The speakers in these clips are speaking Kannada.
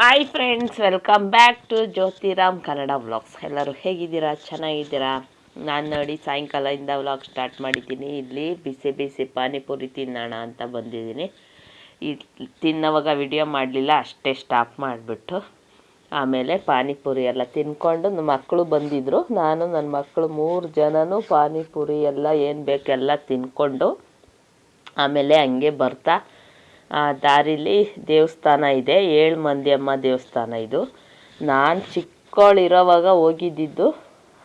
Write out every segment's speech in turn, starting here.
Hi friends welcome back to Jyothiram Kannada vlogs ಎಲ್ಲರೂ ಹೇಗಿದ್ದೀರಾ? ಚೆನ್ನಾಗಿದ್ದೀರಾ? ನಾನು ನೋಡಿ ಸಾಯಂಕಾಲದಿಂದ ವ್ಲಾಗ್ ಸ್ಟಾರ್ಟ್ ಮಾಡಿದ್ದೀನಿ. ಇಲ್ಲಿ ಬಿಸಿ ಬಿಸಿ ಪಾನಿಪುರಿ ತಿನ್ನೋಣ ಅಂತ ಬಂದಿದ್ದೀನಿ. ಈ ತಿನ್ನೋವಾಗ ವಿಡಿಯೋ ಮಾಡಲಿಲ್ಲ, ಅಷ್ಟೇ ಸ್ಟಾಪ್ ಮಾಡಿಬಿಟ್ಟು. ಆಮೇಲೆ ಪಾನಿಪುರಿ ಎಲ್ಲ ತಿನ್ಕೊಂಡು ನಮ್ಮ ಮಕ್ಕಳು ಬಂದಿದ್ದರು ನಾನು ನನ್ನ ಮಕ್ಕಳು ಮೂರು ಜನನೂ ಪಾನಿಪುರಿ ಎಲ್ಲ ಏನು ಬೇಕೆಲ್ಲ ತಿನ್ಕೊಂಡು ಆಮೇಲೆ ಹಂಗೆ ಬರ್ತಾ ದಾರಿಲಿ ದೇವಸ್ಥಾನ ಇದೆ. ಏಳು ಮಂದಿಯಮ್ಮ ದೇವಸ್ಥಾನ ಇದು. ನಾನು ಚಿಕ್ಕವಳಿರೋವಾಗ ಹೋಗಿದ್ದಿದ್ದು.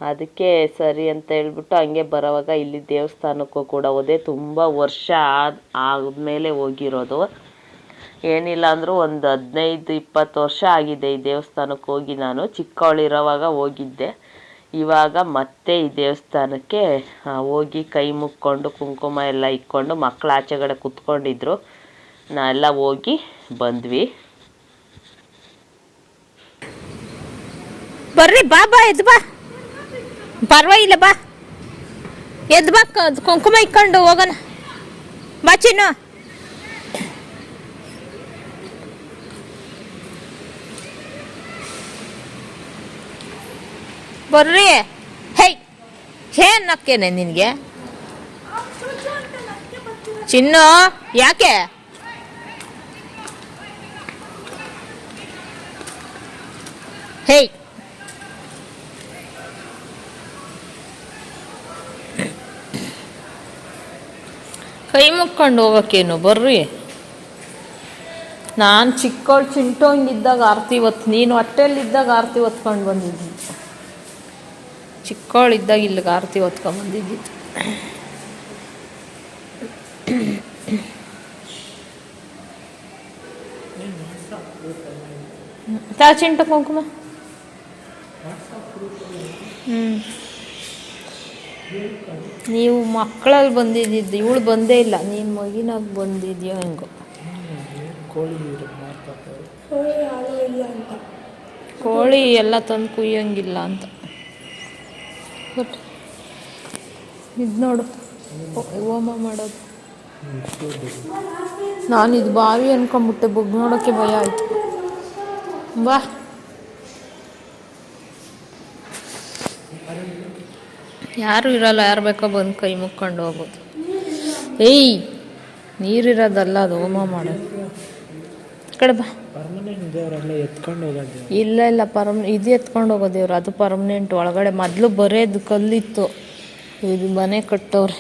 ಅದಕ್ಕೆ ಸರಿ ಅಂತ ಹೇಳ್ಬಿಟ್ಟು ಹಂಗೆ ಬರೋವಾಗ ಇಲ್ಲಿ ದೇವಸ್ಥಾನಕ್ಕೂ ಕೂಡ ಹೋದೆ. ತುಂಬ ವರ್ಷ ಆದ, ಆದಮೇಲೆ ಹೋಗಿರೋದು. ಏನಿಲ್ಲ ಅಂದರೂ ಒಂದು ಹದಿನೈದು, ಇಪ್ಪತ್ತು ವರ್ಷ ಆಗಿದೆ ಈ ದೇವಸ್ಥಾನಕ್ಕೆ ಹೋಗಿ ನಾನು. ಚಿಕ್ಕವಳಿರೋವಾಗ ಹೋಗಿದ್ದೆ. ಇವಾಗ ಮತ್ತೆ ಈ ದೇವಸ್ಥಾನಕ್ಕೆ ಹೋಗಿ ಕೈ ಮುಕ್ಕೊಂಡು ಕುಂಕುಮ ಎಲ್ಲ ಇಕ್ಕೊಂಡು ಮಕ್ಕಳು ಆಚೆಗಡೆ ಕುತ್ಕೊಂಡಿದ್ರು. ನಾವೆಲ್ಲ ಹೋಗಿ ಬಂದ್ವಿ. ಬರ್ರಿ, ಬಾ ಬಾ ಎದ್ ಬಾ. ಪರವಾಗಿಲ್ಲ, ಬಾ. ಎದ್ದು ಬಾ ಕುಂಕುಮ ಇಕ್ಕೊಂಡು ಹೋಗೋಣ. ಬಾ, ಚಿನ್ನು. ಬರ್ರಿ. ಹೇ ಏನ್ ನಕ್ಕೇನೆ ನಿನಗೆ. ಚಿನ್ನು, ಯಾಕೆ? ಹೇಯ್ ಕೈ ಮುಕ್ಕೊಂಡು ಹೋಗೋಕ್ಕೇನು? ಬರ್ರಿ. ನಾನು ಚಿಕ್ಕವಳು ಚಿಂಟೋಂಗಿದ್ದಾಗ ಆರತಿ ಹೊತ್ತು ನೀನು ಹೊಟ್ಟೆಯಲ್ಲಿದ್ದಾಗ ಆರತಿ ಹೊತ್ಕೊಂಡು ಬಂದಿದ್ದಿ. ಚಿಕ್ಕವಳಿದ್ದಾಗ ಇಲ್ಲಿಗೆ ಆರತಿ ಹೊತ್ಕೊಂಡು ಬಂದಿದ್ದಿದ್ದು ತಾ ಚಿಂಟ ಕುಂಕುಮ? ನೀವು ಮಕ್ಕಳಲ್ಲಿ ಬಂದಿದ್ದಿದ್ದು ಇವಳು ಬಂದೇ ಇಲ್ಲ. ನೀನು ಮಗಿನಾಗ ಬಂದಿದ್ಯೋ ಹೆಂಗೋ. ಕೋಳಿ ಎಲ್ಲ ತಂದು ಕುಯ್ಯಂಗಿಲ್ಲ ಅಂತ. ಬಟ್ ಇದು ನೋಡು. ಹೋಮ ಮಾಡೋದು. ನಾನು ಇದು ಬಾವಿ ಅನ್ಕೊಂಬಿಟ್ಟೆ ಬುಗ್ ನೋಡೋಕ್ಕೆ ಭಯ ಆಯಿತು. ಬಾ. ಯಾರು ಇರಲ್ಲ ಯಾರು ಬೇಕೋ ಬಂದು ಕೈ ಮುಕ್ಕೊಂಡು ಹೋಗ್ಬೋದು ಏಯ್ ನೀರಿರೋದಲ್ಲ ಅದು ಹೋಮ ಮಾಡೋದು. ಕಡೆ ಬಾ. ಇಲ್ಲ ಇಲ್ಲ ಪರ್ಮ ಇದು ಎತ್ಕೊಂಡು ಹೋಗೋದು ದೇವ್ರು ಅದು ಪರ್ಮನೆಂಟ್ ಒಳಗಡೆ. ಮೊದಲು ಬರೇದು ಕಲ್ಲಿತ್ತು. ಇದು ಮನೆ ಕಟ್ಟವ್ರೆ.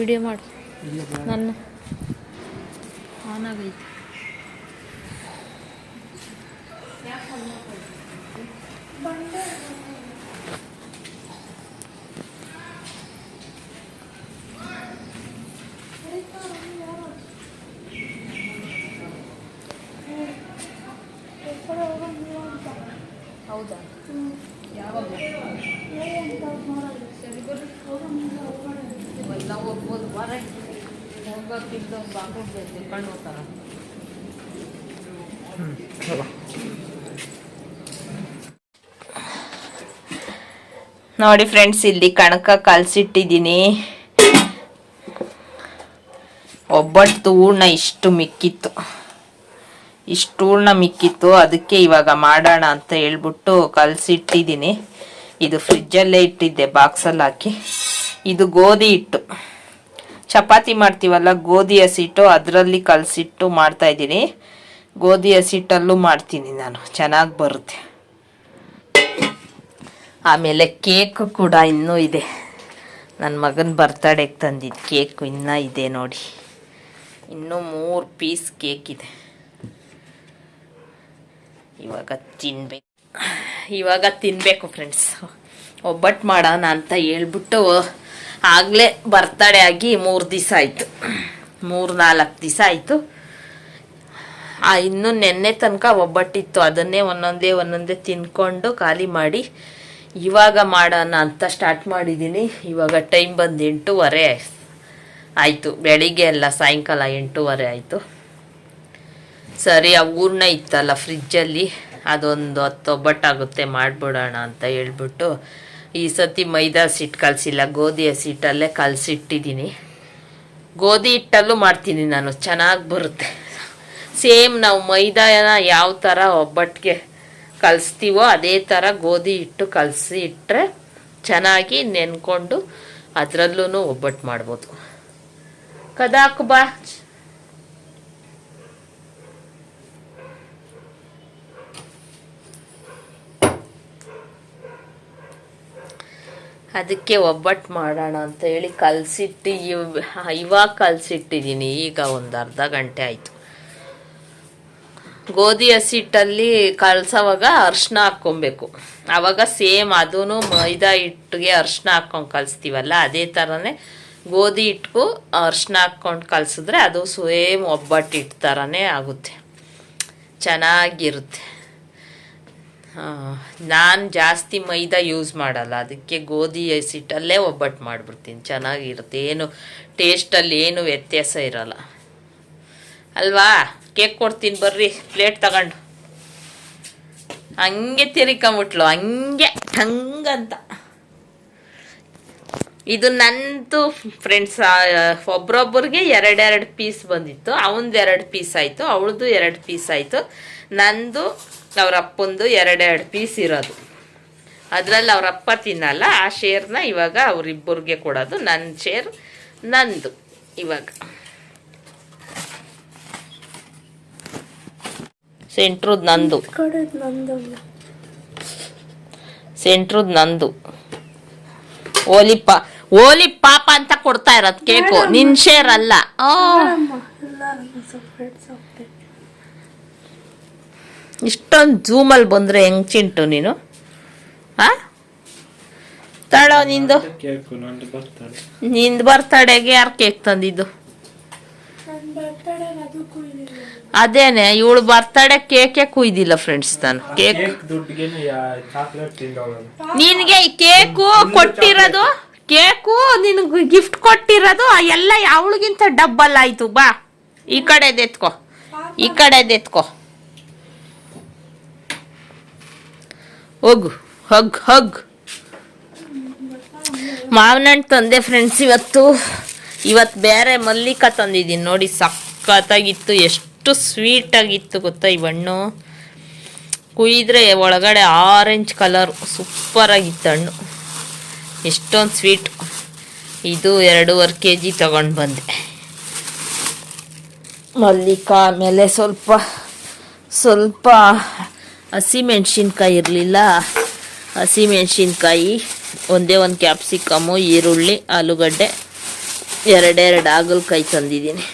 ವಿಡಿಯೋ ಮಾಡು. ನನ್ನ ಆನ್ ಆಗೈತೆ. ನೋಡಿ ಫ್ರೆಂಡ್ಸ್ ಇಲ್ಲಿ ಕಣಕ ಕಲ್ಸಿಟ್ಟಿದ್ದೀನಿ. ಒಬ್ಬಟ್ಟು ಹೂರ್ಣ ಇಷ್ಟು ಮಿಕ್ಕಿತ್ತು. ಇಷ್ಟು ಹೂರ್ಣ ಮಿಕ್ಕಿತ್ತು, ಅದಕ್ಕೆ ಇವಾಗ ಮಾಡೋಣ ಅಂತ ಹೇಳ್ಬಿಟ್ಟು ಕಲಸಿಟ್ಟಿದ್ದೀನಿ. ಇದು ಫ್ರಿಜ್ಜಲ್ಲೇ ಇಟ್ಟಿದ್ದೆ ಬಾಕ್ಸಲ್ಲಿ ಹಾಕಿ. ಇದು ಗೋಧಿ ಹಿಟ್ಟು. ಚಪಾತಿ ಮಾಡ್ತೀವಲ್ಲ ಗೋಧಿ ಹಸಿಟ್ಟು ಅದರಲ್ಲಿ ಕಲಸಿಟ್ಟು ಮಾಡ್ತಾ ಇದ್ದೀನಿ. ಗೋಧಿ ಹಸಿಟ್ಟಲ್ಲೂ ಮಾಡ್ತೀನಿ ನಾನು, ಚೆನ್ನಾಗಿ ಬರುತ್ತೆ. ಆಮೇಲೆ ಕೇಕ್ ಕೂಡ ಇನ್ನೂ ಇದೆ. ನನ್ನ ಮಗನ ಬರ್ತಡೇಗೆ ತಂದಿದ್ದು ಕೇಕ್ ಇನ್ನೂ ಇದೆ ನೋಡಿ. ಇನ್ನೂ ಮೂರು ಪೀಸ್ ಕೇಕ್ ಇದೆ. ಇವಾಗ ತಿನ್ಬೇಕು ಇವಾಗ ತಿನ್ನಬೇಕು ಫ್ರೆಂಡ್ಸ್ ಒಬ್ಬಟ್ಟು ಮಾಡೋಣ ಅಂತ ಹೇಳ್ಬಿಟ್ಟು ಆಗಲೇ ಬರ್ತಡೇ ಆಗಿ ಮೂರು ದಿವಸ ಆಯಿತು. ಮೂರು ನಾಲ್ಕು ದಿವಸ ಆಯಿತು. ಆ, ಇನ್ನು ನೆನ್ನೆ ತನಕ ಒಬ್ಬಟ್ಟಿತ್ತು. ಅದನ್ನೇ ಒಂದೊಂದೇ ಒಂದೊಂದೇ ತಿನ್ಕೊಂಡು ಖಾಲಿ ಮಾಡಿ ಇವಾಗ ಮಾಡೋಣ ಅಂತ ಸ್ಟಾರ್ಟ್ ಮಾಡಿದ್ದೀನಿ ಇವಾಗ ಟೈಮ್ ಬಂದು ಎಂಟೂವರೆ ಆಯಿತು. ಬೆಳಿಗ್ಗೆ ಎಲ್ಲ ಸಾಯಂಕಾಲ ಎಂಟೂವರೆ ಆಯಿತು. ಸರಿ, ಆ ಊರ್ನ ಇತ್ತಲ್ಲ ಫ್ರಿಜ್ಜಲ್ಲಿ ಅದೊಂದು ಹತ್ತು ಒಬ್ಬಟ್ಟಾಗುತ್ತೆ ಮಾಡಿಬಿಡೋಣ ಅಂತ ಹೇಳ್ಬಿಟ್ಟು ಈ ಸತಿ ಮೈದಾ ಹಸಿಟ್ಟು ಕಲಸಿಲ್ಲ ಗೋಧಿ ಹಸಿಟ್ಟಲ್ಲೇ ಕಲಸಿಟ್ಟಿದ್ದೀನಿ ಗೋಧಿ ಹಿಟ್ಟಲ್ಲೂ ಮಾಡ್ತೀನಿ ನಾನು, ಚೆನ್ನಾಗಿ ಬರುತ್ತೆ. ಸೇಮ್ ನಾವು ಮೈದಾನ ಯಾವ ಥರ ಒಬ್ಬಟ್ಟಿಗೆ ಕಲಿಸ್ತೀವೋ ಅದೇ ಥರ ಗೋಧಿ ಹಿಟ್ಟು ಕಲಸಿ ಇಟ್ಟರೆ ಚೆನ್ನಾಗಿ ನೆನ್ಕೊಂಡು ಅದರಲ್ಲೂ ಒಬ್ಬಟ್ಟು ಮಾಡ್ಬೋದು. ಕದಾಕು ಬಾ. ಅದಕ್ಕೆ ಒಬ್ಬಟ್ಟು ಮಾಡೋಣ ಅಂತ ಹೇಳಿ ಕಲಸಿಟ್ಟು, ಇವ್ ಇವಾಗ ಕಲಸಿಟ್ಟಿದ್ದೀನಿ ಈಗ ಒಂದು ಅರ್ಧ ಗಂಟೆ ಆಯಿತು. ಗೋಧಿ ಹಸಿಟ್ಟಲ್ಲಿ ಕಲ್ಸೋವಾಗ ಅರ್ಶಿನ ಹಾಕ್ಕೊಬೇಕು. ಆವಾಗ ಸೇಮ್ ಅದೂ ಮೈದಾ ಹಿಟ್ಟಿಗೆ ಅರ್ಶಿನ ಹಾಕ್ಕೊಂಡು ಕಲಿಸ್ತೀವಲ್ಲ, ಅದೇ ಥರನೇ ಗೋಧಿ ಹಿಟ್ಟಿಗೂ ಅರ್ಶಿನ ಹಾಕ್ಕೊಂಡು ಕಲಸಿದ್ರೆ ಅದು ಸೇಮ್ ಒಬ್ಬಟ್ಟು ಹಿಟ್ಟು ಥರನೇ ಆಗುತ್ತೆ. ಚೆನ್ನಾಗಿರುತ್ತೆ. ನಾನು ಜಾಸ್ತಿ ಮೈದಾ ಯೂಸ್ ಮಾಡಲ್ಲ. ಅದಕ್ಕೆ ಗೋಧಿ ಹಸಿಟ್ಟಲ್ಲೇ ಒಬ್ಬಟ್ಟು ಮಾಡಿಬಿಡ್ತೀನಿ. ಚೆನ್ನಾಗಿರುತ್ತೆ. ಏನು ಟೇಸ್ಟಲ್ಲಿ ಏನು ವ್ಯತ್ಯಾಸ ಇರಲ್ಲ. ಅಲ್ವಾ? ಕೇಕ್ ಕೊಡ್ತೀನಿ ಬರ್ರಿ. ಪ್ಲೇಟ್ ತಗೊಂಡು. ಹಂಗೆ ತಿರ್ಕೊಂಬಿಟ್ಲು. ಹಂಗೆ, ಹಂಗಂತ. ಇದು ನಂದು ಫ್ರೆಂಡ್ಸ್ ಒಬ್ರೊಬ್ಬರಿಗೆ ಎರಡೆರಡು ಪೀಸ್ ಬಂದಿತ್ತು. ಅವನದು ಎರಡು ಪೀಸ್ ಆಯಿತು. ಅವಳದು ಎರಡು ಪೀಸ್ ಆಯಿತು. ನಂದು ಅವ್ರ ಅಪ್ಪಂದು ಎರಡೆರಡು ಪೀಸ್ ಇರೋದು. ಅದರಲ್ಲಿ ಅವ್ರ ಅಪ್ಪ ತಿನ್ನಲ್ಲ ಆ ಶೇರ್ನ ಇವಾಗ ಅವರಿಬ್ಬರಿಗೆ ಕೊಡೋದು. ನನ್ನ ಶೇರ್ ನಂದು ಇವಾಗ. ಸೆಂಟ್ರದ್ ನಂದು. ಸೆಂಟ್ರದ್ ನಂದು. ಓಲಿ ಪಾ ಓಲಿ ಪಾಪ ಅಂತ ಕೊಡ್ತಾ ಇರೋದು ಕೇಕು. ನಿನ್ ಶೇರ್ ಅಲ್ಲ. ಇಷ್ಟೊಂದು ಝೂಮಲ್ಲಿ ಬಂದರೆ ಹೆಂಗ್ ಚಿಂಟು ನೀನು? ಹಾ ತಳ ನಿಂದು. ಕೇಕು ನಂದು ಬರ್ತಡೆಗೆ ಯಾರು ಕೇಕ್ ತಂದಿದ್ದು? ಅದೇನೆ ಇವಳು ಬರ್ತಡೆ ಕೇಕೆ ಕುಯ್ದಿಲ್ಲ ಫ್ರೆಂಡ್ಸ್ ನಾನು ಕೇಕ್ ನಿನ್ಗೆ ದುಡ್ಡಿಗೆ ಚಾಕ್ಲೇಟ್ ತಿಂದವಳು ನಿನಗೆ ಈ ಕೇಕು ಕೊಟ್ಟಿರೋದು? ಕೇಕು ನಿನಗೆ ಗಿಫ್ಟ್ ಕೊಟ್ಟಿರೋದು? ಎಲ್ಲ ಅವಳಿಗಿಂತ ಡಬ್ಬಲ್ ಆಯ್ತು ಬಾ. ಈ ಕಡೆ ಎತ್ಕೋ. ಈ ಕಡೆ ಹೋಗು, ಹಗ್ ಹಗ್. ಮಾವಿನ ಹಣ್ಣು ತಂದೆ ಫ್ರೆಂಡ್ಸ್ ಇವತ್ತು ಇವತ್ತು ಬೇರೆ ಮಲ್ಲಿಕ ತಂದಿದ್ದೀನಿ ನೋಡಿ, ಸಖತ್ತಾಗಿತ್ತು, ಎಷ್ಟು ಸ್ವೀಟಾಗಿತ್ತು ಗೊತ್ತಾ ಈ ಹಣ್ಣು. ಕುಯ್ದ್ರೆ ಒಳಗಡೆ ಆರೆಂಜ್ ಕಲರ್ ಸೂಪರಾಗಿತ್ತು ಹಣ್ಣು. ಎಷ್ಟೊಂದು ಸ್ವೀಟ್ ಇದು ಎರಡೂವರೆ ಕೆ ಜಿ ತಗೊಂಡು ಬಂದೆ. ಮಲ್ಲಿಕ ಆಮೇಲೆ ಸ್ವಲ್ಪ ಸ್ವಲ್ಪ ಹಸಿಮೆಣ್ಸಿನ್ಕಾಯಿ ಇರಲಿಲ್ಲ. ಹಸಿಮೆಣ್ಸಿನ್ಕಾಯಿ ಒಂದೇ ಒಂದು ಕ್ಯಾಪ್ಸಿಕಮ್ಮು ಈರುಳ್ಳಿ ಆಲೂಗಡ್ಡೆ ಎರಡೆರಡು ಹಾಗಲಕಾಯಿ ತಂದಿದ್ದೀನಿ.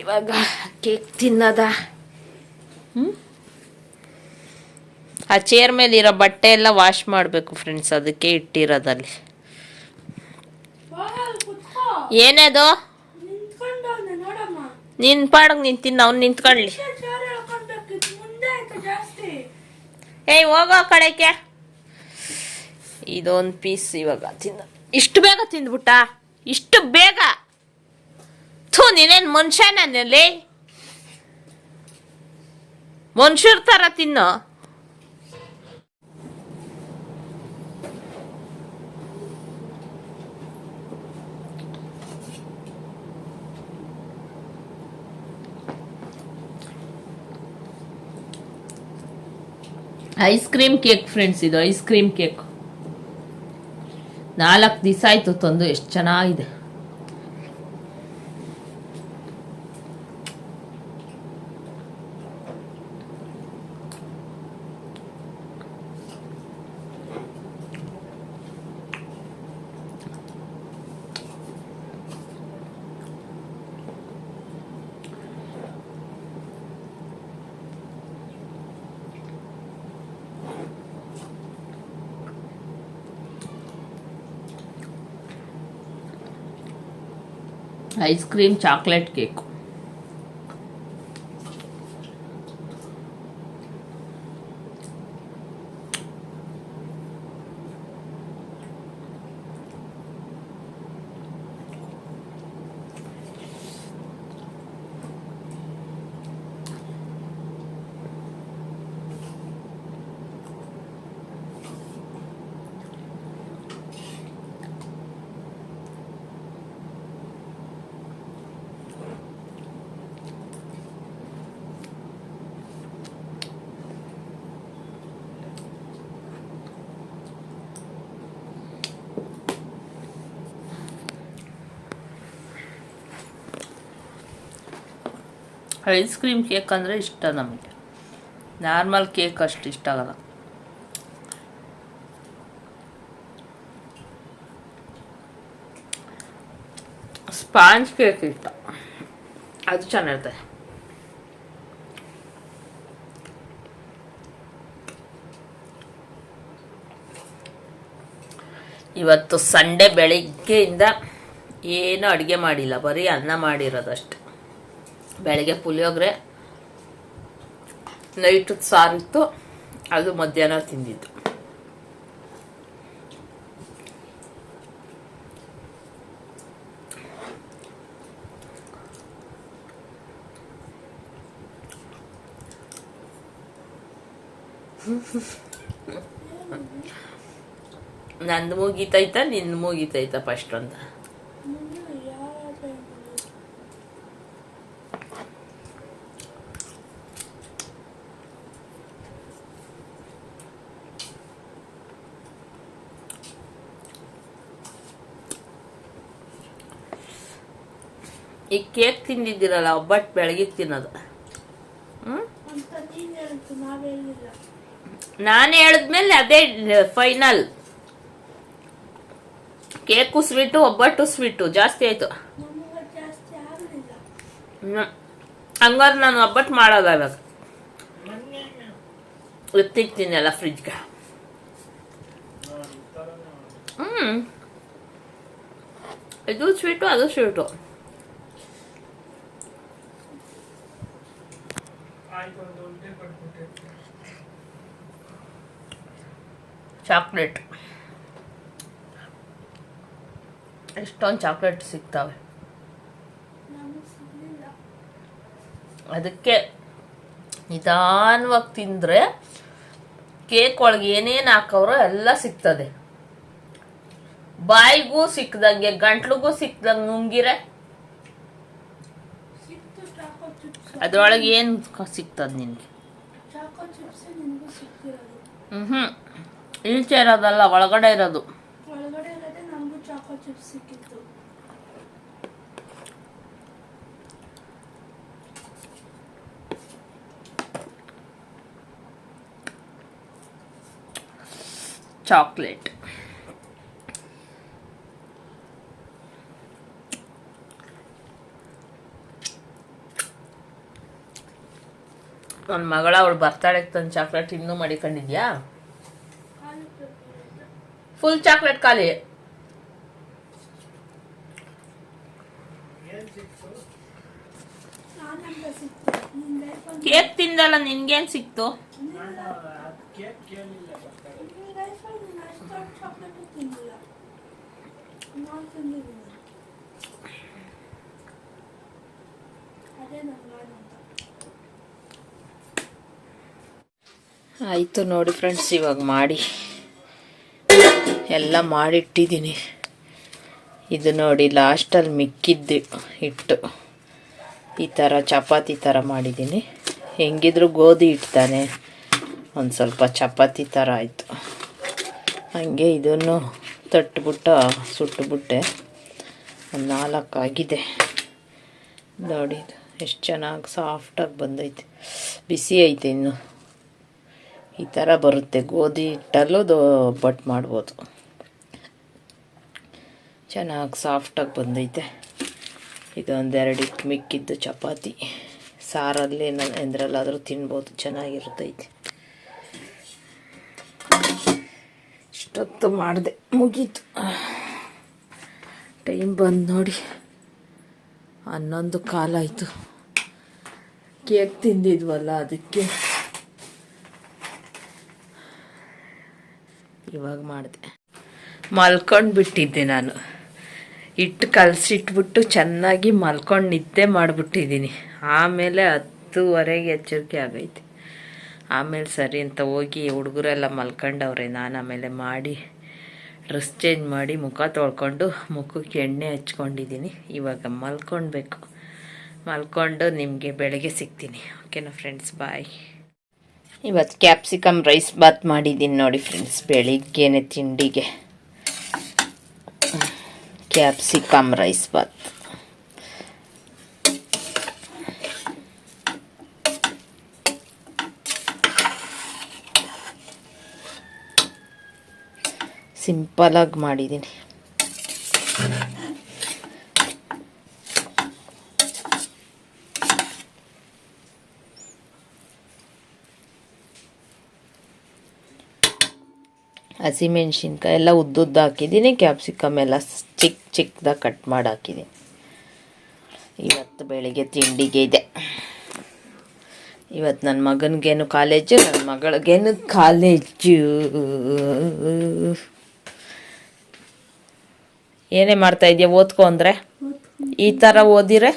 ಇವಾಗ ಕೇಕ್ ತಿನ್ನದ. ಆ ಚೇರ್ ಮೇಲೆ ಇರೋ ಬಟ್ಟೆ ಎಲ್ಲ ವಾಶ್ ಮಾಡಬೇಕು ಫ್ರೆಂಡ್ಸ್ ಅದಕ್ಕೆ ಇಟ್ಟಿರೋದಲ್ಲಿ. ಏನದು ನಿನ್ ಪಾಡಗ್ ನಿಂತಿನ ಅವ್ನು ನಿಂತ್ಕೊಳ್ಳಿ. ಏಯ್, ಹೋಗೋ ಕಡೆಗೆ ಇದೊಂದು ಪೀಸ್ ಇವಾಗ ತಿಂದ ಇಷ್ಟು ಬೇಗ ತಿಂದ್ಬಿಟ್ಟ? ಇಷ್ಟು ಬೇಗ? ಥೂ, ನೀನೇನು ಮನುಷ್ಯನಲ್ಲಿ ಮನುಷ್ಯರ ಥರ ತಿನ್ನು. ಐಸ್ ಕ್ರೀಮ್ ಕೇಕ್ ಫ್ರೆಂಡ್ಸ್ ಇದು ಐಸ್ ಕ್ರೀಮ್ ಕೇಕ್ ನಾಲ್ಕು ದಿವಸ ಆಯಿತು ತಂದು ಎಷ್ಟು ಚೆನ್ನಾಗಿದೆ. Ice cream chocolate cake ice cream cake ಅಂದರೆ ಇಷ್ಟ ನಮಗೆ. ನಾರ್ಮಲ್ ಕೇಕ್ ಅಷ್ಟು ಇಷ್ಟ ಆಗಲ್ಲ. ಸ್ಪಾಂಜ್ ಕೇಕ್ ಇಷ್ಟ. ಅದು ಚೆನ್ನಾಗಿರುತ್ತೆ. ಇವತ್ತು ಸಂಡೇ ಬೆಳಿಗ್ಗೆಯಿಂದ ಏನು ಅಡುಗೆ ಮಾಡಿಲ್ಲ. ಬರೀ ಅನ್ನ ಮಾಡಿರೋದಷ್ಟೆ ಬೆಳಗ್ಗೆ ಪುಳಿಯೋಗರೆ ನೈಟು ಸಾರಿತ್ತು ಅದು ಮಧ್ಯಾಹ್ನ ತಿಂದಿದ್ದು. ನಂದು ಮುಗೀತೈತ ನಿಂದು ಮುಗೀತೈತ ಫಸ್ಟ್ ಅಂತ. ಈ ಕೇಕ್ ತಿಂದಿದ್ದೀರಲ್ಲ, ಒಬ್ಬಟ್ಟು ಬೆಳಗ್ಗೆ ತಿನ್ನೋದು. ಅಂತ ನೀನ್ ಹೇಳಿದ್ಮೇಲೆ ಅದೇ final cake sweet obbattu sweet ಜಾಸ್ತಿ ಆಯ್ತು. ಹಂಗಾದ್ರೆ ನಾನು ಒಬ್ಬಟ್ಟು ಮಾಡೋದ ಇವಾಗ. ಎತ್ತಿಕ್ತೀನಿ ಎಲ್ಲ ಫ್ರಿಜ್ಗೆ ಹ್ಞೂ ಇದು ಸ್ವೀಟು ಅದು ಸ್ವೀಟು ಚಾಕ್ಲೇಟ್. ಎಷ್ಟೊಂದು ಚಾಕ್ಲೇಟ್ ಸಿಗ್ತವೆ. ಅದಕ್ಕೆ ನಿಧಾನವಾಗಿ ತಿಂದರೆ ಕೇಕ್ ಒಳಗೆ ಏನೇನು ಹಾಕವ್ರೋ ಎಲ್ಲ ಸಿಗ್ತದೆ. ಬಾಯಿಗೂ ಸಿಕ್ಕದಂಗೆ ಗಂಟ್ಲಿಗೂ ಸಿಕ್ಕದಂಗೆ ನುಂಗಿರೆ ಅದ್ರೊಳಗೆ ಏನು ಸಿಗ್ತದೆ ನಿನಗೆ? ಸಿಕ್ತಿರೋದು ಹ್ಞೂ ಈಚೆ ಇರೋದಲ್ಲ ಒಳಗಡೆ ಇರೋದು. ಚಾಕ್ಲೇಟ್. ನನ್ನ ಮಗಳ ಅವಳು ಬರ್ತಾಳೆ ತಂದು ಚಾಕ್ಲೇಟ್ ಇನ್ನೂ ಮಾಡಿಕೊಂಡಿದ್ಯಾ? ಫುಲ್ ಚಾಕ್ಲೇಟ್ ಖಾಲಿ. ಕೇಕ್ ತಿಂದಲ್ಲ, ನಿನ್ಗೇನ್ ಸಿಕ್ತು? ನಿನ್ ಲೈಫಲ್ಲಿ ನೀನು ಅಷ್ಟೊಂದು ಚಾಕ್ಲೇಟ್ ತಿಂದಿಲ್ಲ ನಾನು ತಿಂದಿದ್ದೀನಿ ಅದೇ ನನ್ನ ಅಂತ ಆಯಿತು ನೋಡಿ ಫ್ರೆಂಡ್ಸ್ ಇವಾಗ ಮಾಡಿ. ಎಲ್ಲ ಮಾಡಿಟ್ಟಿದ್ದೀನಿ. ಇದು ನೋಡಿ ಲಾಸ್ಟಲ್ಲಿ ಮಿಕ್ಕಿದ್ದು ಹಿಟ್ಟು. ಈ ಥರ ಚಪಾತಿ ಥರ ಮಾಡಿದ್ದೀನಿ. ಹೆಂಗಿದ್ರು ಗೋಧಿ ಇಟ್ತಾನೆ ತಾನೆ ಒಂದು ಸ್ವಲ್ಪ ಚಪಾತಿ ಥರ ಆಯಿತು. ಹಾಗೆ ಇದನ್ನು ತಟ್ಬಿಟ್ಟು ಸುಟ್ಟುಬಿಟ್ಟೆ ಒಂದು ನಾಲ್ಕು ಆಗಿದೆ. ನೋಡಿ ಎಷ್ಟು ಚೆನ್ನಾಗಿ ಸಾಫ್ಟಾಗಿ ಬಂದೈತೆ. ಬಿಸಿ ಐತೆ ಇನ್ನು. ಈ ಥರ ಬರುತ್ತೆ. ಗೋಧಿ ಹಿಟ್ಟಲ್ಲೂ ದೋ ಒಬ್ಬಟ್ಟು ಮಾಡ್ಬೋದು. ಚೆನ್ನಾಗಿ ಸಾಫ್ಟಾಗಿ ಬಂದೈತೆ. ಇದೊಂದೆರಡು ಹಿಟ್ಟು ಮಿಕ್ಕಿದ್ದು ಚಪಾತಿ. ಸಾರಲ್ಲಿ ಎಂದ್ರಲ್ಲಾದರೂ ತಿನ್ಬೋದು. ಚೆನ್ನಾಗಿರ್ತೈತೆ. ಇಷ್ಟೊತ್ತು ಮಾಡಿದೆ. ಮುಗೀತು. ಟೈಮ್ ಬಂದು ನೋಡಿ. ಹನ್ನೊಂದು ಕಾಲಾಯಿತು ಕೇಕ್ ತಿಂದಿದ್ವಲ್ಲ ಅದಕ್ಕೆ. ಇವಾಗ ಮಾಡಿದೆ. ಮಲ್ಕೊಂಡು ಬಿಟ್ಟಿದ್ದೆ ನಾನು. ಇಟ್ಟು ಕಲಸಿಟ್ಬಿಟ್ಟು ಚೆನ್ನಾಗಿ ಮಲ್ಕೊಂಡು ನಿದ್ದೆ ಮಾಡಿಬಿಟ್ಟಿದ್ದೀನಿ. ಆಮೇಲೆ ಹತ್ತುವರೆಗೆ ಎಚ್ಚರಿಕೆ ಆಗೈತೆ. ಆಮೇಲೆ ಸರಿ ಅಂತ ಹೋಗಿ ಹುಡುಗರೆಲ್ಲ ಮಲ್ಕೊಂಡವ್ರೆ. ನಾನು ಆಮೇಲೆ ಮಾಡಿ, ಡ್ರೆಸ್ ಚೇಂಜ್ ಮಾಡಿ ಮುಖ ತೊಳ್ಕೊಂಡು ಮುಖಕ್ಕೆ ಎಣ್ಣೆ ಹಚ್ಕೊಂಡಿದ್ದೀನಿ. ಇವಾಗ ಮಲ್ಕೊಳ್ಬೇಕು. ಮಲ್ಕೊಂಡು ನಿಮಗೆ ಬೆಳಗ್ಗೆ ಸಿಗ್ತೀನಿ. ಓಕೆನಾ ಫ್ರೆಂಡ್ಸ್? ಬಾಯ್. ಇವತ್ತು ಕ್ಯಾಪ್ಸಿಕಮ್ ರೈಸ್ ಬಾತ್ ಮಾಡಿದ್ದೀನಿ ನೋಡಿ ಫ್ರೆಂಡ್ಸ್ ಬೆಳಿಗ್ಗೆನೆ ತಿಂಡಿಗೆ. ಕ್ಯಾಪ್ಸಿಕಮ್ ರೈಸ್ ಬಾತ್ ಸಿಂಪಲಾಗಿ ಮಾಡಿದ್ದೀನಿ. ಹಸಿಮೆಣ್ಸಿನ್ಕಾಯಿ ಎಲ್ಲ ಉದ್ದುದ್ದ ಹಾಕಿದ್ದೀನಿ ಕ್ಯಾಪ್ಸಿಕಮ್ ಎಲ್ಲ ಚಿಕ್ಕ ಚಿಕ್ಕದಾಗಿ ಕಟ್ ಮಾಡಿ ಹಾಕಿದ್ದೀನಿ. ಇವತ್ತು ಬೆಳಿಗ್ಗೆ ತಿಂಡಿಗೆ ಇದೆ. ಇವತ್ತು ನನ್ನ ಮಗನಿಗೇನು ಕಾಲೇಜು ನನ್ನ ಮಗಳಿಗೇನು ಕಾಲೇಜು ಏನೇ ಮಾಡ್ತಾ ಇದೆಯಾ ಓದ್ಕೊ ಅಂದರೆ? ಈ ಥರ ಓದಿರೆ?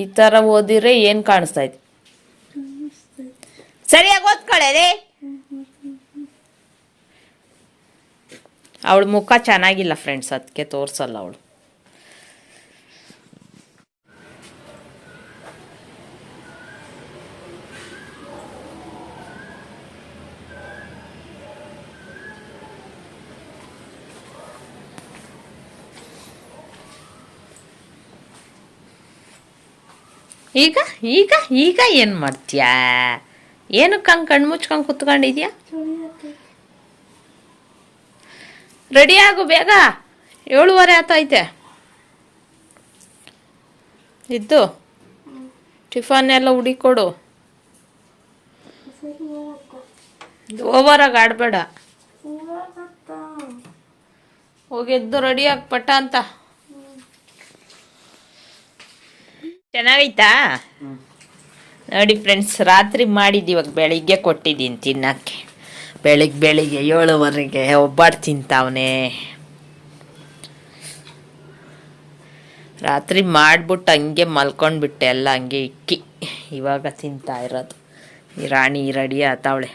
ಈ ಥರ ಓದಿರೆ ಏನು ಕಾಣಿಸ್ತಾ ಇದೆ? ಸರಿಯಾಗಿ ಓದ್ಕೊಳ್ಳೆ ಅವಳ ಮುಖ ಚೆನ್ನಾಗಿಲ್ಲ ಫ್ರೆಂಡ್ಸ್ ಅದಕ್ಕೆ ತೋರಿಸಲ್ಲ ಅವಳು. ಈಗ ಈಗ ಈಗ ಏನು ಮಾಡ್ತೀಯಾ? ಏನು ಹಂಗೆ ಕಣ್ಣು ಕುತ್ಕೊಂಡಿದ್ಯಾ? ರೆಡಿ ಆಗು ಬೇಗ. ಏಳುವರೆ ಆತೈತೆ. ಇದ್ದು ಟಿಫನ್ ಎಲ್ಲ ಹುಡಿಕೊಡು. ಓವರಾಗಿ ಆಡಬೇಡ. ಹೋಗಿ ಎದ್ದು ರೆಡಿ ಆಗಿ ಪಟ್ಟ ಅಂತ. ಚೆನ್ನಾಗೈತಾ? ನೋಡಿ ಫ್ರೆಂಡ್ಸ್ ರಾತ್ರಿ ಮಾಡಿದ್ದು ಇವಾಗ ಬೆಳಿಗ್ಗೆ ಕೊಟ್ಟಿದ್ದೀನಿ ತಿನ್ನಕ್ಕೆ. ಬೆಳಿಗ್ಗೆ ಬೆಳಿಗ್ಗೆ ಏಳುವರೆಗೆ ಒಬ್ಬಟ್ಟು ತಿಂತಾವನೆ. ರಾತ್ರಿ ಮಾಡ್ಬಿಟ್ಟು ಹಂಗೆ ಮಲ್ಕೊಂಡ್ಬಿಟ್ಟೆ ಎಲ್ಲ ಹಂಗೆ ಇಕ್ಕಿ. ಇವಾಗ ತಿಂತಾ ಇರೋದು. ಈ ರಾಣಿ ರೆಡಿ ಆತಾವಳೆ